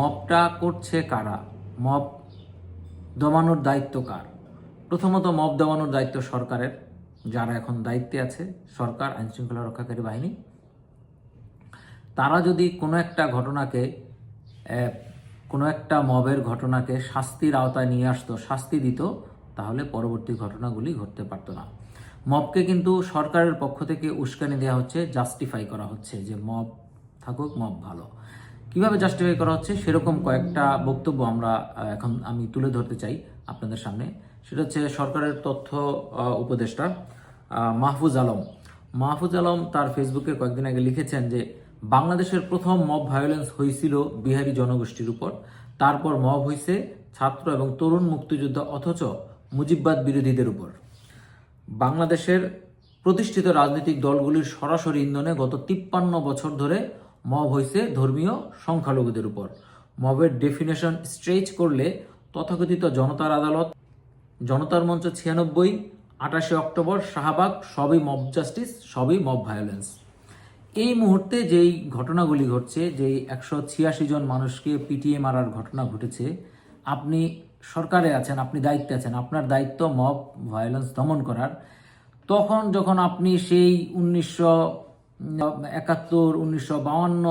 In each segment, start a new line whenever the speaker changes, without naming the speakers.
মবটা করছে কারা? মব দমানোর দায়িত্ব কার? প্রথমত মপ দমানোর দায়িত্ব সরকারের, যারা এখন দায়িত্বে আছে, সরকার, আইনশৃঙ্খলা রক্ষাকারী বাহিনী। তারা যদি কোনো একটা ঘটনাকে কোনো একটা মবের ঘটনাকে শাস্তির আওতায় নিয়ে আসতো, শাস্তি দিত, তাহলে পরবর্তী ঘটনাগুলি ঘটতে পারতো না। মবকে কিন্তু সরকারের পক্ষ থেকে উস্কানি দেওয়া হচ্ছে জাস্টিফাই করা হচ্ছে যে মব থাকুক মব ভালো। কীভাবে জাস্টিফাই করা হচ্ছে সেরকম কয়েকটা বক্তব্য আমরা এখন আমি তুলে ধরতে চাই আপনাদের সামনে। সেটা হচ্ছে সরকারের তথ্য উপদেষ্টা মাহফুজ আলম। মাহফুজ আলম তার ফেসবুকে কয়েকদিন আগে লিখেছেন যে, বাংলাদেশের প্রথম মব ভায়োলেন্স হয়েছিল বিহারি জনগোষ্ঠীর উপর। তারপর মব হয়েছে ছাত্র এবং তরুণ মুক্তিযোদ্ধা অথচ মুজিববাদ বিরোধীদের উপর। বাংলাদেশের প্রতিষ্ঠিত রাজনৈতিক দলগুলির সরাসরি ইন্ধনে গত তিপ্পান্ন বছর ধরে মব হয়েছে ধর্মীয় সংখ্যালঘুদের উপর। মবের ডেফিনেশন স্ট্রেচ করলে তথাকথিত জনতার আদালত, জনতার মঞ্চ ছিয়ানব্বই আটাশে অক্টোবর, শাহবাগ, সবই মব জাস্টিস সবই মব ভায়োলেন্স এই মুহূর্তে যেই ঘটনাগুলি ঘটছে, যেই একশো ছিয়াশি জন মানুষকে পিটিয়ে মারার ঘটনা ঘটেছে, আপনি সরকারে আছেন, আপনি দায়িত্বে আছেন, আপনার দায়িত্ব মব ভায়োলেন্স দমন করার। তখন যখন আপনি সেই উনিশশো একাত্তর, উনিশশো বাউান্ন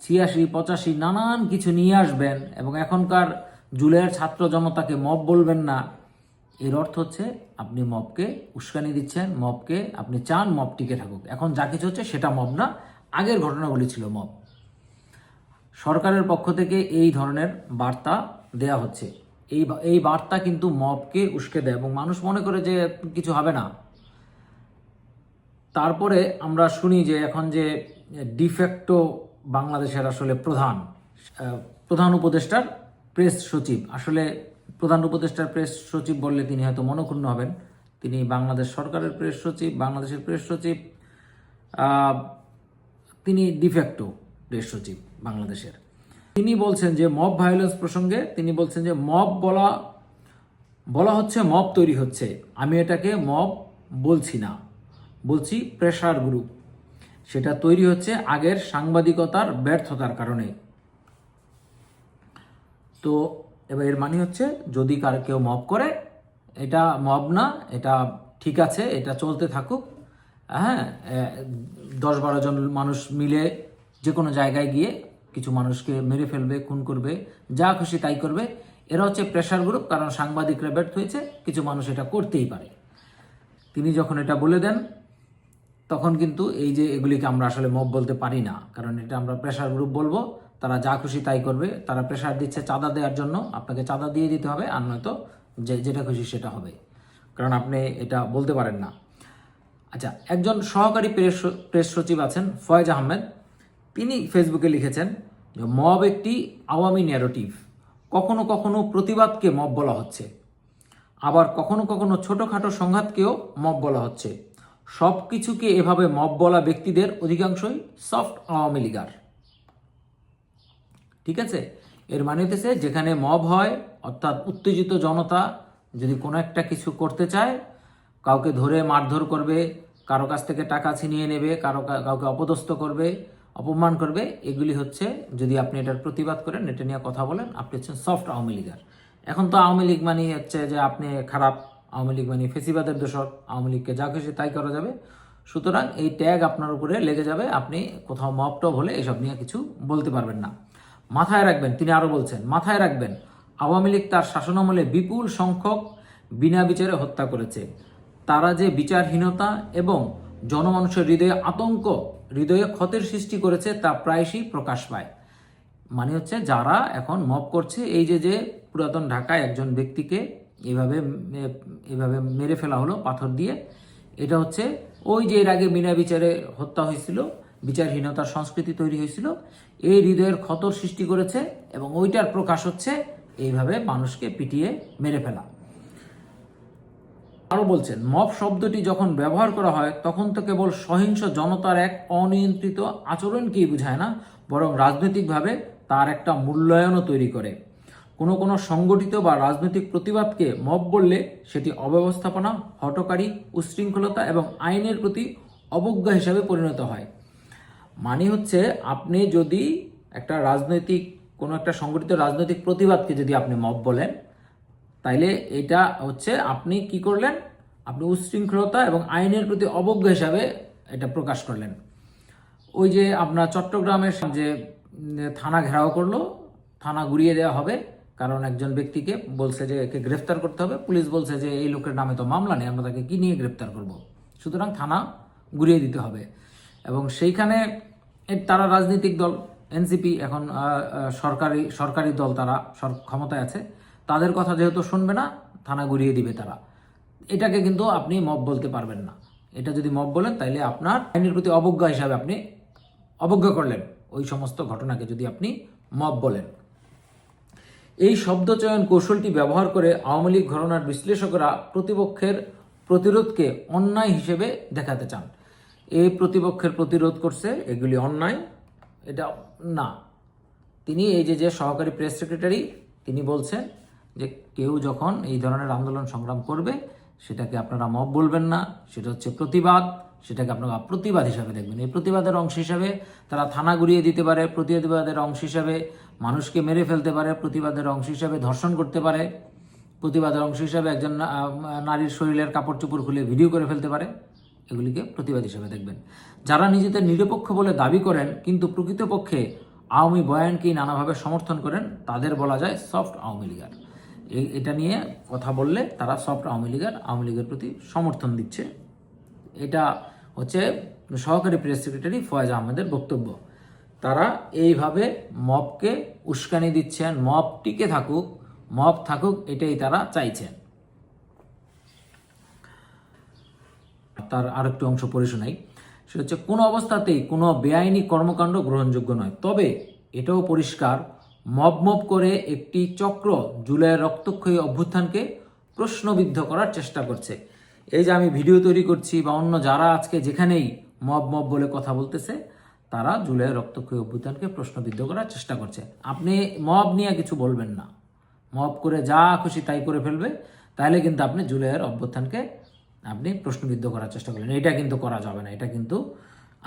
ছিয়াশি, পঁচাশি, নানান কিছু নিয়ে আসবেন এবং এখনকার জুলাইয়ের ছাত্র জনতাকে মব বলবেন না। এর অর্থ হচ্ছে আপনি মবকে উস্কানি দিচ্ছেন, মবকে আপনি চান মব টিকে থাকুক। এখন যা কিছু হচ্ছে সেটা মব না, আগের ঘটনাগুলি ছিল মব। সরকারের পক্ষ থেকে এই ধরনের বার্তা দেয়া হচ্ছে। এই এই বার্তা কিন্তু মবকে উস্কে দেয় এবং মানুষ মনে করে যে কিছু হবে না। তারপরে আমরা শুনি যে এখন যে ডিফেক্টো বাংলাদেশের আসলে প্রধান প্রধান উপদেষ্টার প্রেস সচিব। আসলে প্রধান উপদেষ্টার প্রেস সচিব বললে তিনি হয়তো মনক্ষুণ্ণ হবেন। তিনি বাংলাদেশ সরকারের প্রেস সচিব, বাংলাদেশের প্রেস সচিব তিনি ডিফেক্টো প্রেস সচিব বাংলাদেশের। তিনি বলছেন যে মব ভায়োলেন্স প্রসঙ্গে তিনি বলছেন যে মব বলা বলা হচ্ছে মব তৈরি হচ্ছে। আমি এটাকে মব বলছি না। বলছি প্রেশার গ্রুপ সেটা তৈরি হচ্ছে আগের সাংবাদিকতার ব্যর্থতার কারণে। তো এবার এর মানে হচ্ছে যদি কার, কেউ মব করে, এটা মব না, এটা ঠিক আছে, এটা চলতে থাকুক হ্যাঁ দশ বারো জন মানুষ মিলে যে কোনো জায়গায় গিয়ে কিছু মানুষকে মেরে ফেলবে, খুন করবে, যা খুশি তাই করবে। এরা হচ্ছে প্রেশার গ্রুপ কারণ সাংবাদিকরা ব্যর্থ হয়েছে, কিছু মানুষ এটা করতেই পারে। তিনি যখন এটা বলে দেন তখন কিন্তু এই যে এগুলিকে আমরা আসলে মব বলতে পারি না। কারণ এটা আমরা প্রেশার গ্রুপ বলব। তারা যা খুশি তাই করবে। তারা প্রেশার দিচ্ছে চাঁদা দেওয়ার জন্য। আপনাকে চাঁদা দিয়ে দিতে হবে আর নয়তো যে, যেটা খুশি সেটা হবে। কারণ আপনি এটা বলতে পারেন না। আচ্ছা একজন সহকারী প্রেস প্রেস সচিব আছেন ফয়েজ আহমেদ। তিনি ফেসবুকে লিখেছেন যে মব একটি আওয়ামী ন্যারেটিভ কখনো কখনো প্রতিবাদকে মব বলা হচ্ছে। আবার কখনো কখনো ছোটোখাটো সংঘাতকেও মব বলা হচ্ছে। সব কিছুকে এভাবে মব বলা ব্যক্তিদের অধিকাংশই সফট আওয়ামী লীগার। ঠিক আছে? এর মানে হতেছে যেখানে মব হয়, অর্থাৎ উত্তেজিত জনতা যদি কোনো একটা কিছু করতে চায়, কাউকে ধরে মারধর করবে, কারও কাছ থেকে টাকা ছিনিয়ে নেবে, কারও কাউকে অপদস্থ করবে, অপমান করবে, এগুলি হচ্ছে যদি আপনি এটার প্রতিবাদ করেন, এটা নিয়ে কথা বলেন, আপনি হচ্ছেন সফট আওয়ামী লীগার। এখন তো আওয়ামী লীগ মানে হচ্ছে যে আপনি খারাপ আওয়ামী লীগ মানে ফেসিবাদের দোষক আওয়ামী লীগকে যা খুশি তাই করা যাবে। সুতরাং এই ট্যাগ আপনার উপরে লেগে যাবে, আপনি কোথাও মপ টপ হলে এসব নিয়ে কিছু বলতে পারবেন না। মাথায় রাখবেন, তিনি আরও বলছেন, মাথায় রাখবেন, আওয়ামী লীগ তার শাসনামলে বিপুল সংখ্যক বিনা বিচারে হত্যা করেছে। তারা যে বিচারহীনতা এবং জনমানুষের হৃদয়ে আতঙ্ক, হৃদয়ে ক্ষতের সৃষ্টি করেছে তা প্রায়শই প্রকাশ পায়। মানে হচ্ছে যারা এখন মপ করছে, এই যে যে পুরাতন ঢাকায় একজন ব্যক্তিকে এভাবে এভাবে মেরে ফেলা হলো, পাথর দিয়ে। এটা হচ্ছে ওই যে এর আগে বিনা বিচারে হত্যা হয়েছিল, বিচারহীনতার সংস্কৃতি তৈরি হয়েছিল, এই হৃদয়ের ক্ষতর সৃষ্টি করেছে এবং ওইটার প্রকাশ হচ্ছে এইভাবে মানুষকে পিটিয়ে মেরে ফেলা। আরও বলছেন, মব শব্দটি যখন ব্যবহার করা হয়, তখন তো কেবল সহিংস জনতার এক অনিয়ন্ত্রিত আচরণকেই বোঝায় না, বরং রাজনৈতিকভাবে তার একটা মূল্যায়নও তৈরি করে। কোনো কোনো সংগঠিত বা রাজনৈতিক প্রতিবাদকে মব বললে সেটি অব্যবস্থাপনা, হটকারী, উশৃঙ্খলতা এবং আইনের প্রতি অবজ্ঞা হিসাবে পরিণত হয়। মানে হচ্ছে আপনি যদি একটা রাজনৈতিক, কোনো একটা সংগঠিত রাজনৈতিক প্রতিবাদকে যদি আপনি মব বলেন, তাইলে এটা হচ্ছে আপনি কি করলেন? আপনি উচ্ছৃঙ্খলতা এবং আইনের প্রতি অবজ্ঞা হিসাবে এটা প্রকাশ করলেন। ওই যে আপনার চট্টগ্রামের যে থানা ঘেরাও করল, থানা ঘুরিয়ে দেওয়া হবে কারণ একজন ব্যক্তিকে বলছে যে একে গ্রেফতার করতে হবে, পুলিশ বলছে যে এই লোকের নামে তো মামলা নেই, আমরা তাকে কি নিয়ে গ্রেফতার করব? সুতরাং থানা ঘুরিয়ে দিতে হবে। এবং সেইখানে তারা রাজনৈতিক দল এনসিপি এখন সরকারি সরকারি দল তারা ক্ষমতায় আছে। তাদের কথা যেহেতু শুনবে না, থানা ঘুরিয়ে দিবে তারা। এটাকে কিন্তু আপনি মব বলতে পারবেন না। এটা যদি মব বলেন, তাইলে আপনার আইনের প্রতি অবজ্ঞা হিসাবে আপনি অবজ্ঞা করলেন। ওই সমস্ত ঘটনাকে যদি আপনি মব বলেন। এই শব্দচয়ন কৌশলটি ব্যবহার করে আওয়ামী লীগ ঘটনার বিশ্লেষকরা প্রতিপক্ষের প্রতিরোধকে অন্যায় হিসেবে দেখাতে চান। এই প্রতিপক্ষের প্রতিরোধ করছে, এগুলি অন্যায়, এটা না। তিনি এই যে যে সহকারী প্রেস সেক্রেটারি, তিনি বলছেন যে কেউ যখন এই ধরনের আন্দোলন সংগ্রাম করবে, সেটাকে আপনারা মব বলবেন না, সেটা হচ্ছে প্রতিবাদ, সেটাকে আপনারা প্রতিবাদ হিসাবে দেখবেন। এই প্রতিবাদের অংশ হিসাবে তারা থানা ঘুরিয়ে দিতে পারে, প্রতিবাদের অংশ হিসাবে মানুষকে মেরে ফেলতে পারে, প্রতিবাদের অংশ হিসাবে ধর্ষণ করতে পারে, প্রতিবাদের অংশ হিসাবে একজন নারীর শরীরের কাপড় চোপড় খুলে ভিডিও করে ফেলতে পারে, এগুলিকে প্রতিবাদ হিসেবে দেখবেন। যারা নিজেদের নিরপেক্ষ বলে দাবি করেন, কিন্তু প্রকৃতপক্ষে আওয়ামী বয়ানকেই নানাভাবে সমর্থন করেন, তাদের বলা যায় সফট আওয়ামী লীগার। এই- এটা নিয়ে কথা বললে তারা সফট আওয়ামী লীগার, আওয়ামী লীগের প্রতি সমর্থন দিচ্ছে। এটা হচ্ছে সহকারী প্রেস সেক্রেটারি ফয়েজ আহমেদের বক্তব্য। তারা এইভাবে মবকে উস্কানি দিচ্ছেন। মব টিকে থাকুক, মব থাকুক, এটাই তারা চাইছেন। তার আরেকটি অংশ পড়ে শোনাই। সেটা হচ্ছে, কোনো অবস্থাতেই কোনো বেআইনি কর্মকাণ্ড গ্রহণযোগ্য নয়। তবে এটাও পরিষ্কার, মব মব করে একটি চক্র জুলাইয়ের রক্তক্ষয়ী অভ্যুত্থানকে প্রশ্নবিদ্ধ করার চেষ্টা করছে। এই যে আমি ভিডিও তৈরি করছি বা অন্য যারা আজকে যেখানেই মব মব বলে কথা বলতেছে তারা জুলাইয়ের রক্তক্ষয়ী অভ্যুত্থানকে প্রশ্নবিদ্ধ করার চেষ্টা করছে। আপনি মব নিয়ে কিছু বলবেন না। মব করে যা খুশি তাই করে ফেলবে। তাহলে কিন্তু আপনি জুলাইয়ের অভ্যুত্থানকে আপনি প্রশ্নবিদ্ধ করার চেষ্টা করলেন। এটা কিন্তু করা যাবে না। এটা কিন্তু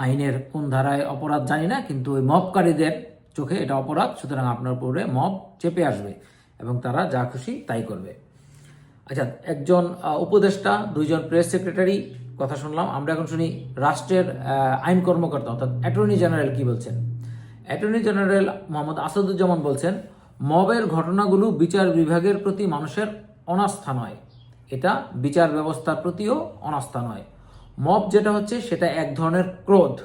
আইনের কোন ধারায় অপরাধ জানি না, কিন্তু ওই মবকারীদের চোখে এটা অপরাধ। সুতরাং আপনার উপরে মব চেপে আসবে এবং তারা যা খুশি তাই করবে। আচ্ছা একজন উপদেষ্টা, দুইজন প্রেস সেক্রেটারি কথা শুনলাম। আমরা এখন শুনি রাষ্ট্রের আইন কর্মকর্তা, অর্থাৎ অ্যাটর্নি জেনারেল কি বলছেন? অ্যাটর্নি জেনারেল মোহাম্মদ আসাদুজ্জামান বলছেন, মবের ঘটনাগুলো বিচার বিভাগের প্রতি মানুষের অনাস্থা নয়। এটা বিচার ব্যবস্থার প্রতিও অনাস্থা নয়। মব যেটা হচ্ছে, সেটা এক ধরনের ক্রোধ।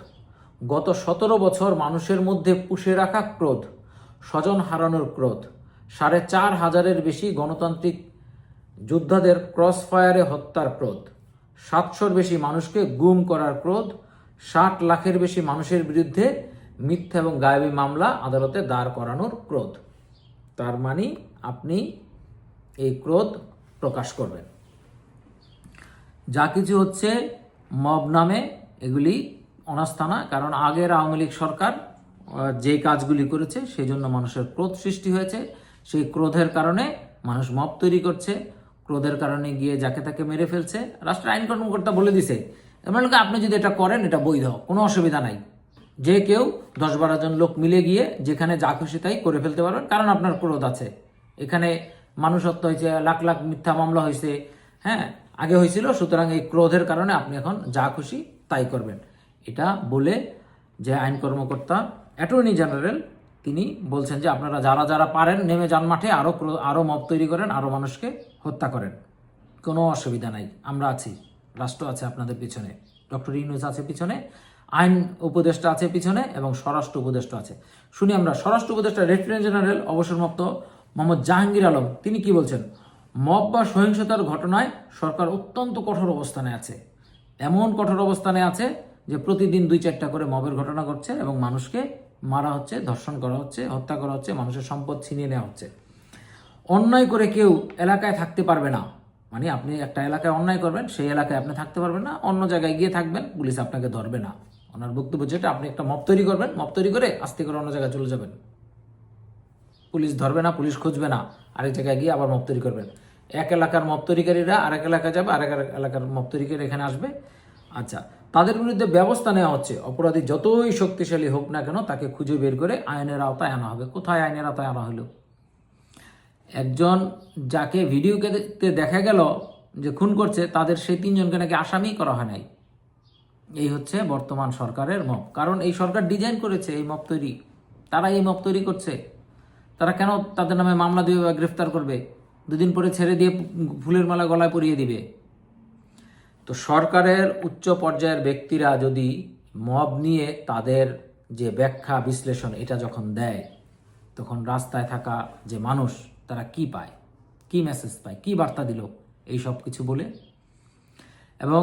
গত সতেরো বছর মানুষের মধ্যে পুষে রাখা ক্রোধ, স্বজন হারানোর ক্রোধ। সাড়ে চার হাজারের বেশি গণতান্ত্রিক যোদ্ধাদের ক্রস ফায়ারে হত্যার ক্রোধ। সাতশোর বেশি মানুষকে গুম করার ক্রোধ, ষাট লাখের বেশি মানুষের বিরুদ্ধে মিথ্যা এবং গায়েবী মামলা আদালতে দাঁড় করানোর ক্রোধ। তার মানে আপনি এই ক্রোধ প্রকাশ করবেন। যা কিছু হচ্ছে মব নামে, এগুলি অনাস্থানা, কারণ আগের আওয়ামী লীগ সরকার যে কাজগুলি করেছে সেই জন্য মানুষের ক্রোধ সৃষ্টি হয়েছে। সেই ক্রোধের কারণে মানুষ মব তৈরি করছে। ক্রোধের কারণে গিয়ে যাকে তাকে মেরে ফেলছে রাষ্ট্র আইন কর্মকর্তা বলে দিছে। এমন লোক, আপনি যদি এটা করেন, এটা বৈধ, কোনো অসুবিধা নাই। যে কেউ দশ বারো জন লোক মিলে গিয়ে যেখানে যা খুশি তাই করে ফেলতে পারবেন, কারণ আপনার ক্রোধ আছে। এখানে মানুষ হত্যা হয়েছে, লাখ লাখ মিথ্যা মামলা হয়েছে হ্যাঁ? আগে হয়েছিল, সুতরাং এই ক্রোধের কারণে আপনি এখন যা খুশি তাই করবেন। এটা বলে যে আইন কর্মকর্তা, অ্যাটর্নি জেনারেল তিনি বলছেন যে আপনারা যারা যারা পারেন নেমে যান মাঠে আরও আরও মব তৈরি করেন আরও মানুষকে হত্যা করেন। কোনো অসুবিধা নাই, আমরা আছি, রাষ্ট্র আছে আপনাদের পিছনে, ডক্টর ইউনুস আছে পিছনে, আইন উপদেষ্টা আছে পিছনে এবং স্বরাষ্ট্র উপদেষ্টা আছে। শুনি আমরা, স্বরাষ্ট্র উপদেষ্টা, লেফটেন্যান্ট জেনারেল অবসরপ্রাপ্ত মোহাম্মদ জাহাঙ্গীর আলম, তিনি কি বলছেন? মব বা সহিংসতার ঘটনায় সরকার অত্যন্ত কঠোর অবস্থানে আছে। এমন কঠোর অবস্থানে আছে যে প্রতিদিন দুই চারটা করে মবের ঘটনা ঘটছে এবং মানুষকে মারা হচ্ছে, ধর্ষণ করা হচ্ছে, হত্যা করা হচ্ছে, মানুষের সম্পদ ছিনিয়ে নেওয়া হচ্ছে। অন্যায় করে কেউ এলাকায় থাকতে পারবে না। মানে আপনি একটা এলাকায় অন্যায় করবেন, সেই এলাকায় আপনি থাকতে পারবেন না, অন্য জায়গায় গিয়ে থাকবেন, পুলিশ আপনাকে ধরবে না। ওনার বক্তব্য যেটা, আপনি একটা মপ তৈরি করবেন মপ তৈরি করে আস্তে করে অন্য জায়গায় চলে যাবেন। পুলিশ ধরবে না, পুলিশ খুঁজবে না, আরেক জায়গায় গিয়ে আবার মপ তৈরি করবেন। এক এলাকার মপ তৈরিকারীরা আরেক এলাকায় যাবে, আরেক এলাকার মপ তৈরিকারী এখানে আসবে। আচ্ছা তাদের বিরুদ্ধে ব্যবস্থা নেওয়া হচ্ছে। অপরাধী যতই শক্তিশালী হোক না কেন তাকে খুঁজে বের করে আইনের আওতায় আনা হবে। কোথায় আইনের আওতায় আনা হলো? একজন যাকে ভিডিওকে তে দেখা গেল যে খুন করছে, তাদের সেই তিনজনকে নাকি আসামি করা হয় নাই। এই হচ্ছে বর্তমান সরকারের মপ কারণ এই সরকার ডিজাইন করেছে এই মপ তৈরি। তারা এই মপ তৈরি করছে। তারা কেন তাদের নামে মামলা দিয়ে গ্রেফতার করবে? দুদিন পরে ছেড়ে দিয়ে ফুলের মালা গলায় পরিয়ে দিবে। তো সরকারের উচ্চ পর্যায়ের ব্যক্তিরা যদি মব নিয়ে তাদের যে ব্যাখ্যা, বিশ্লেষণ, এটা যখন দেয়, তখন রাস্তায় থাকা যে মানুষ, তারা কি পায়? কি মেসেজ পায়? কি বার্তা দিল? এই সব কিছু বলে। এবং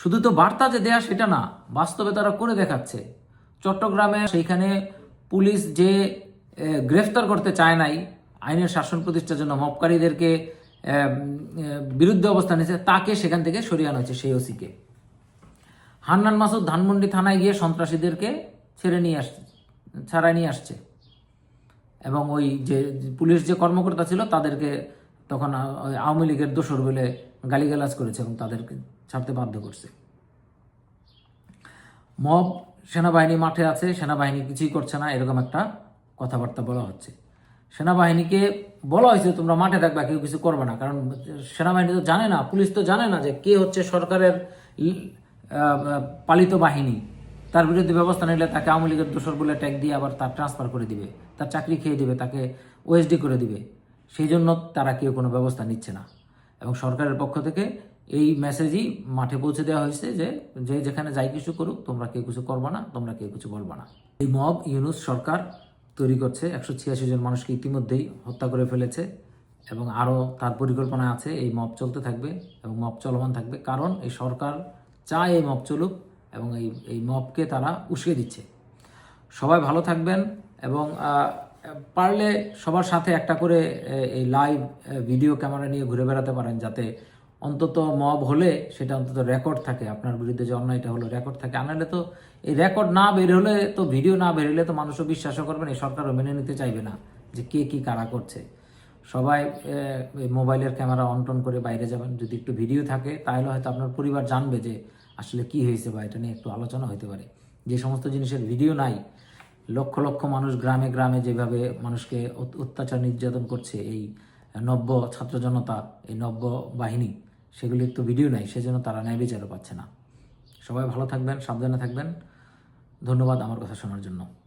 শুধু তো বার্তা যে দেয়া সেটা না, বাস্তবে তারা করে দেখাচ্ছে। চট্টগ্রামে সেইখানে পুলিশ যে গ্রেফতার করতে চায় নাই, আইনের শাসন প্রতিষ্ঠার জন্য মপকারীদেরকে বিরুদ্ধে অবস্থান নিয়েছে, তাকে সেখান থেকে সরিয়ে আনা হয়েছে সেই ওসিকে। হান্নান মাসুদ ধানমন্ডি থানায় গিয়ে সন্ত্রাসীদেরকে ছেড়ে নিয়ে আসছে ছাড়াই নিয়ে আসছে। এবং ওই যে, পুলিশ যে কর্মকর্তা ছিল, তাদেরকে তখন আওয়ামী লীগের দোসর বলে গালিগালাজ করেছে এবং তাদেরকে ছাড়তে বাধ্য করছে। মব সেনাবাহিনী মাঠে আছে, সেনাবাহিনী কিছুই করছে না, এরকম একটা কথাবার্তা বলা হচ্ছে। সেনাবাহিনীকে বলা হয়েছে, তোমরা মাঠে থাকবা, কেউ কিছু করবে না। কারণ সেনাবাহিনী তো জানে না, পুলিশ তো জানে না যে কে হচ্ছে সরকারের পালিত বাহিনী। তার বিরুদ্ধে ব্যবস্থা নিলে তাকে আওয়ামী লীগের দোসর বলে ট্যাগ দিয়ে আবার তার ট্রান্সফার করে দিবে। তার চাকরি খেয়ে দিবে, তাকে ওএসডি করে দিবে। সেই জন্য তারা কেউ কোনো ব্যবস্থা নিচ্ছে না। এবং সরকারের পক্ষ থেকে এই মেসেজই মাঠে পৌঁছে দেওয়া হয়েছে যে যে যেখানে যাই কিছু করুক, তোমরা কেউ কিছু করবে না, তোমরা কেউ কিছু বলবে না। এই মব ইউনুস সরকার তৈরি করছে। একশো ছিয়াশি জন মানুষকে ইতিমধ্যেই হত্যা করে ফেলেছে এবং আরও তার পরিকল্পনা আছে, এই মপ চলতে থাকবে এবং মপ চলমান থাকবে। কারণ এই সরকার চায় এই মপ চলুক এবং এই এই মপকে তারা উস্কে দিচ্ছে। সবাই ভালো থাকবেন এবং পারলে সবার সাথে একটা করে এই লাইভ ভিডিও ক্যামেরা নিয়ে ঘুরে বেড়াতে পারেন যাতে অন্তত মব হলে সেটা অন্তত রেকর্ড থাকে। আপনার বিরুদ্ধে যে অন্যায়টা হলো রেকর্ড থাকে। আনালে তো এই রেকর্ড না বের হলে তো ভিডিও না বের হলে তো মানুষও বিশ্বাসও করবে না সরকারও মেনে নিতে চাইবে না যে কে কি কারা করছে। সবাই মোবাইলের ক্যামেরা অন টন করে বাইরে যাবেন। যদি একটু ভিডিও থাকে, তাহলে হয়তো আপনার পরিবার জানবে যে আসলে কি হয়েছে বা এটা নিয়ে একটু আলোচনা হতে পারে। যে সমস্ত জিনিসের ভিডিও নাই, লক্ষ লক্ষ মানুষ গ্রামে গ্রামে যেভাবে মানুষকে অত- অত্যাচার নির্যাতন করছে, এই নব্য ছাত্র জনতা এই নব্য বাহিনী সেগুলির তো ভিডিও নাই, সেজন্য তারা ন্যায় বিচারও পাচ্ছে না। সবাই ভালো থাকবেন, সাবধানে থাকবেন। ধন্যবাদ আমার কথা শোনার জন্য।